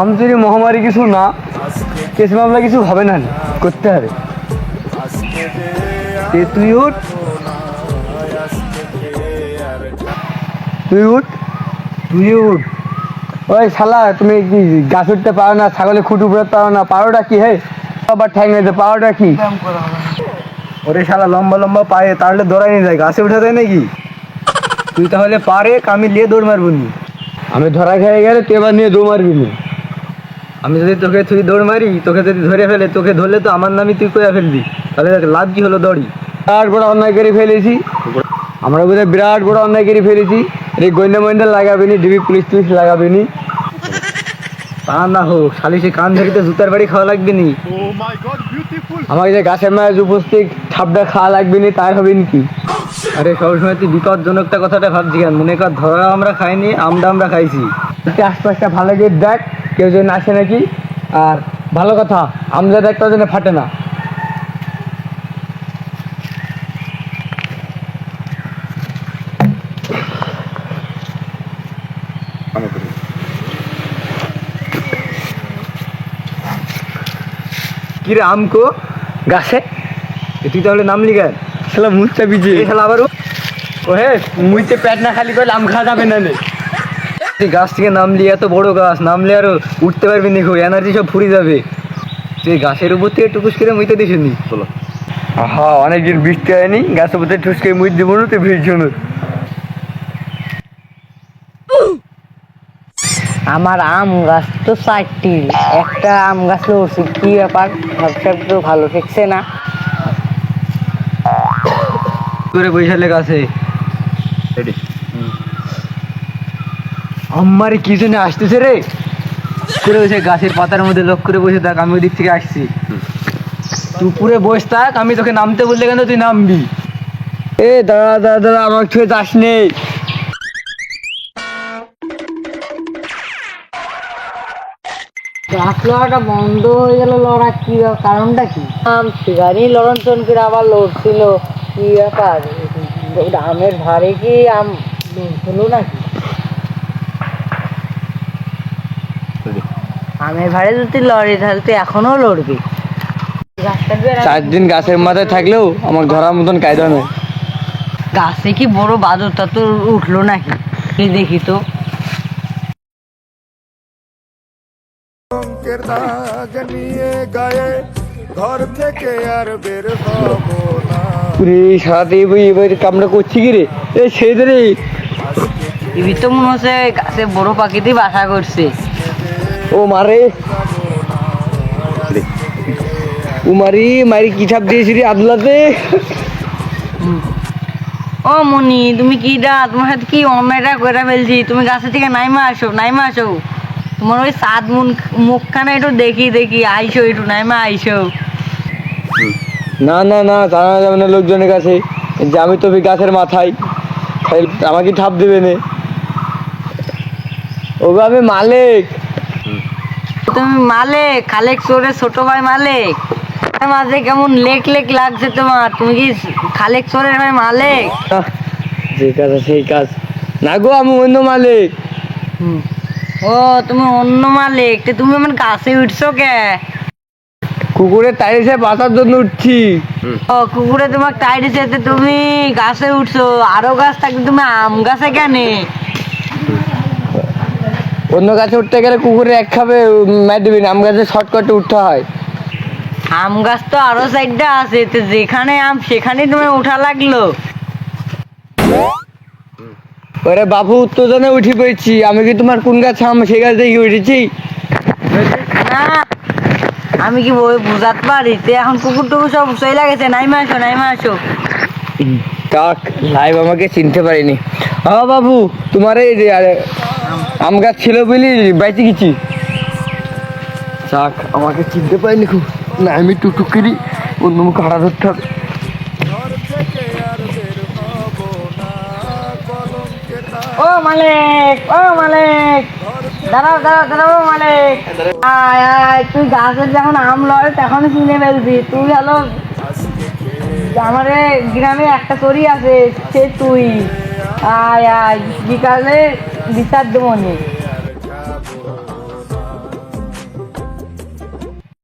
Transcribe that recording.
আমচুরি মহামারী কিছু না কেস মামলা কিছু হবে না করতে হবে। তুই উঠ। তুই উঠ। তুই উঠ। ওই শালা তুমি গাছ উঠতে পারো না ছাগলে খুঁট উপড়তে পারো না পারোটা কি হে আবার ঠ্যাং নিতে পারোটা কি? ওরে শালা লম্বা লম্বা পায়ে তাহলে দৌড়াই নিয়ে যায় গাছে উঠে দেয় নাকি? তুই তাহলে পারে আমি নিয়ে দৌড় মারবো নি। আমি ধরা খেয়ে গেলে তুই এবার নিয়ে দৌড় মারবি নি। আমি যদি তোকে তুই দৌড় মারি, তোকে যদি ধরে ফেলে, তোকে ধরলে তো আমার নামই তুই কয়া ফেলবি। তাহলে লাভ কি হলো দৌড়ি। বিরাট বড় অন্যায় করে ফেলেছি। আমরা বোধহয় বিরাট বড় অন্যায় করে ফেলেছি। এই গোয়েন্দা মন্ডা লাগাবি নি ডিবি পুলিশ টুলিশ লাগাবি নি তা না হোক, সালিশে কান ধরে তো জুতার বাড়ি খাওয়া লাগবে নি! আমাকে যে গাছের মাছ উপস্থিত ঠাপটা খাওয়া লাগবে নি তার হবে কি? আরে, সবসময় তুই বিপজ্জনকটা কথাটা ভাবছি কেন? মনে কর ধরা আমরা খাইনি আমরা আমরা খাইছি। তুই আশপাশটা ভালো করে দেখ। কেউ যেন আসে নাকি? আর ভালো কথা আমজাদ একটা যেন ফাটে না। কিরে আমকো? গাছে? তুই তাহলে নাম লিখা শালা মুচটা বিজে শালা আবার ও হে মুইতে পেট না খালি করলে আম খাওয়া যাবে না নে। তুই গাছ থেকে নামলি এত বড় গাছ নামলে আরও উঠতে পারবি নি খুব এনার্জি সব ফুরি যাবে। তুই গাছের উপর থেকে টুকুস করে মুইতে দিস নি। বলো। হ্যাঁ অনেকদিন বৃষ্টি হয়নি গাছের উপর থেকে ঠুস করে মুই দিব না তুই ভিড় জন্য আমার আম গাছ তো চারটি একটা আম গাছ লড়ছে কি ব্যাপার? ব্যবসা তো ভালো ঠেকছে না। করে বৈশালে গাছে। আমারে কি জন্য আসতেছে রে? করে বসে গাছের পাতার মধ্যে লোক করে বসে থাক, আমি ওই দিক থেকে আসছি। তুই পুরে বসে থাক, আমি তোকে নামতে বললে কেন তুই নামবি? এ দাদা দাদা দাদা আমার ছুঁয়ে যাস নেই গাছ লড়াটা বন্ধ হয়ে গেল লড়া কি কারণটা কি? আম সেখানেই লড়ন চন করে আবার লড়ছিল। কি ব্যাপার? আমের ধারে কি আম লড়ছিল নাকি? আমের ভারে যদি লড়ে তাহলে তো এখনও লড়বে। চার দিন গাছের মাথায় থাকলেও আমার ধরার মতন কায়দা নেই। গাছে কি বড় বাদরটা তো উঠল নাকি এই দেখি তো। অঙ্কের দাগ নিয়ে ঘর থেকে আর বের হব না। পুরে সারাতে এবার কামড়া করছি কি রে? এ সেই রে ইবি তো মনে হচ্ছে গাছে বড় পাখিতে বাসা করছে। ও মারে ও মারি মারি কি ছাপ দিয়েছি রে আদলাতে? ও মনি তুমি কি ডা তোমার সাথে কি অন্যায়টা করে ফেলছি? তুমি গাছে থেকে নাইমা আসো নাইমা আসো। তোমার ওই সাত মুন মুখখানা একটু দেখি দেখি। আইসো একটু নাইমা আইসো। না না না জানা যাবে না লোকজনের কাছে। যে আমি তো গাছের মাথায়। আমাকে ঠাপ দেবে নে। ও আমি মালিক। তুমি মালিক খালেক চোরের ছোট ভাই মালিক। মাঝে কেমন লেক লেক লাগছে তোমার তুমি কি খালেক চোরের ভাই মালিক? যে কাজ আছে সেই কাজ। না গো আমি অন্য মালিক। হুম। ও তুমি অন্য মালিক তো তুমি আমার গাছে উঠছো কে? কুকুরের টাইসে বাঁচার জন্য উঠছি। ও কুকুরে তোমার টাইট তুমি গাছে উঠছো আরও গাছ থাকলে তুমি আম গাছে কেন? অন্য গাছে উঠতে গেলে কুকুরে এক খাবে ম্যাট দিবি না। আম গাছে শর্টকাটে উঠতে হয়। আম গাছ তো আরও সাইডটা আছে তো যেখানে আম সেখানেই তুমি উঠা লাগল। ওরে বাবু উত্তেজনে উঠি পেয়েছি আমি কি তোমার কোন গাছ আম সেই গাছ দেখে উঠেছি? না আমি কি বই বুঝাতে পারি? তে এখন কুকুর টুকুর সব চলে গেছে নাইমা আসো নাইমা আসো। কাক লাইভ আমাকে চিনতে পারিনি। হ্যাঁ বাবু তোমার এই যে আরে, আম গাছ ছিল বলি বাইতে গেছি। যাক, আমাকে চিনতে পারিনি খুব। না, আমি টুকটুক করি, অন্য মুখে হারা ধরতে হবে। ও মালিক ও মালিক। দাঁড়াও দাঁড়াও দাঁড়াও মালিক। আয় আয় তুই গাছের যখন আম লয় তখন কিনে ফেলবি। তুই হলো আমার গ্রামে একটা তরি আছে, সে তুই। আয় আয়, বিকালে বিচার দেবো নি